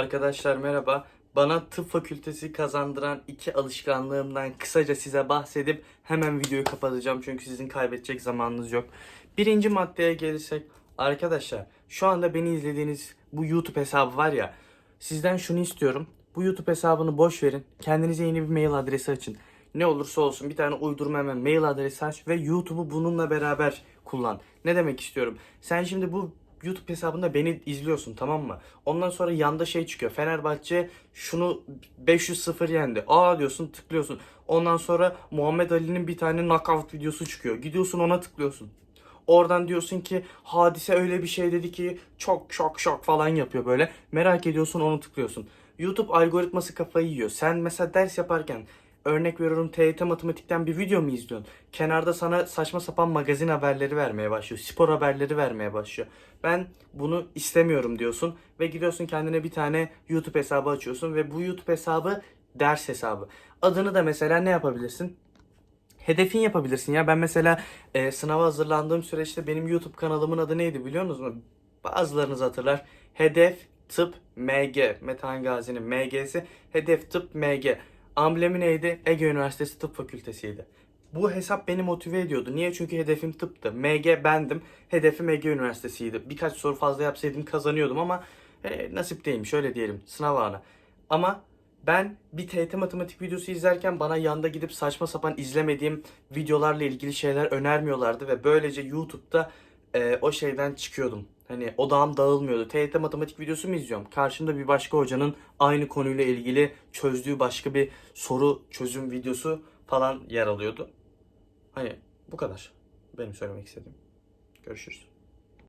Arkadaşlar merhaba. Bana tıp fakültesi kazandıran iki alışkanlığımdan kısaca size bahsedip hemen videoyu kapatacağım. Çünkü sizin kaybedecek zamanınız yok. Birinci maddeye gelirsek arkadaşlar şu anda beni izlediğiniz bu YouTube hesabı var ya sizden şunu istiyorum. Bu YouTube hesabını boş verin. Kendinize yeni bir mail adresi açın. Ne olursa olsun bir tane uydurma hemen mail adresi aç ve YouTube'u bununla beraber kullan. Ne demek istiyorum? Sen şimdi bu YouTube hesabında beni izliyorsun tamam mı? Ondan sonra yanda şey çıkıyor. Fenerbahçe şunu 500-0 yendi. Aa diyorsun tıklıyorsun. Ondan sonra Muhammed Ali'nin bir tane knockout videosu çıkıyor. Gidiyorsun ona tıklıyorsun. Oradan diyorsun ki hadise öyle bir şey dedi ki çok şok şok falan yapıyor böyle. Merak ediyorsun onu tıklıyorsun. YouTube algoritması kafayı yiyor. Sen mesela ders yaparken örnek veriyorum TYT matematikten bir video mu izliyorsun? Kenarda sana saçma sapan magazin haberleri vermeye başlıyor. Spor haberleri vermeye başlıyor. Ben bunu istemiyorum diyorsun ve gidiyorsun kendine bir tane YouTube hesabı açıyorsun ve bu YouTube hesabı ders hesabı. Adını da mesela ne yapabilirsin? hedefin yapabilirsin ya. Ben mesela e, sınava hazırlandığım süreçte benim YouTube kanalımın adı neydi biliyor musunuz? Bazılarınız hatırlar. Hedef Tıp MG. Metehan Gazi'nin MG'si. Hedef Tıp MG. Amblemi neydi? Ege Üniversitesi Tıp Fakültesiydi. Bu hesap beni motive ediyordu. Niye? Çünkü hedefim tıptı. MG bendim. Hedefim Ege Üniversitesi'ydi. Birkaç soru fazla yapsaydım kazanıyordum ama e, nasip değilmiş öyle diyelim. Sınav anı. Ama ben bir TYT matematik videosu izlerken bana yanda gidip saçma sapan izlemediğim videolarla ilgili şeyler önermiyorlardı ve böylece YouTube'da e, o şeyden çıkıyordum. Hani odağım dağılmıyordu. TYT matematik videosu mu izliyorum? Karşımda bir başka hocanın aynı konuyla ilgili çözdüğü başka bir soru çözüm videosu falan yer alıyordu. Hani bu kadar. Benim söylemek istediğim. Görüşürüz.